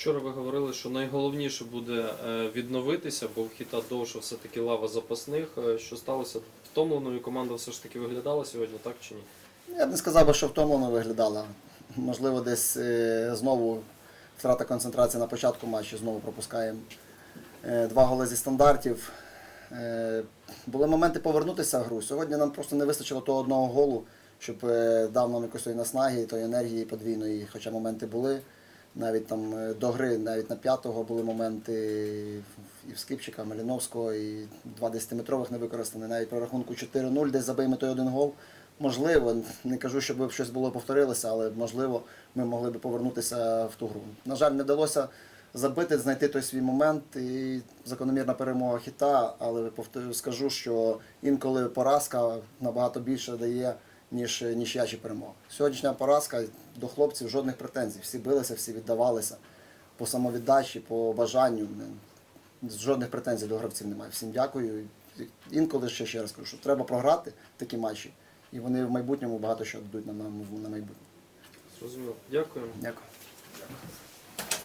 Вчора ви говорили, що найголовніше буде е, відновитися, бо в хіта довше все-таки лава запасних. Е, Що сталося? Втомленою команда все ж таки виглядала сьогодні, так чи ні? Я б не сказав би, що втомлено виглядала. Можливо, десь е, знову втрата концентрації на початку матчу, знову пропускаємо два голи зі стандартів. Були моменти повернутися в гру. Сьогодні нам просто не вистачило того одного голу, щоб дав нам якоїсь тої наснаги, тої енергії подвійної, хоча моменти були. Навіть там е, до гри, навіть на п'ятого були моменти і в Скипчика, Маліновського, і два 10-метрових не використані. Навіть при рахунку 4-0, десь забиємо той один гол. Можливо, не кажу, щоб щось було повторилося, але можливо ми могли б повернутися в ту гру. На жаль, не вдалося забити, знайти той свій момент і закономірна перемога хіта, але скажу, що інколи поразка набагато більше дає, ніж нічия чи перемога. Сьогоднішня поразка до хлопців жодних претензій. Всі билися, всі віддавалися по самовіддачі, по бажанню. Жодних претензій до гравців немає. Всім дякую. Інколи ще ще раз кажу, що треба програти такі матчі, і вони в майбутньому багато що дадуть нам на, на майбутнє. Зрозуміло. Дякую. Дякую.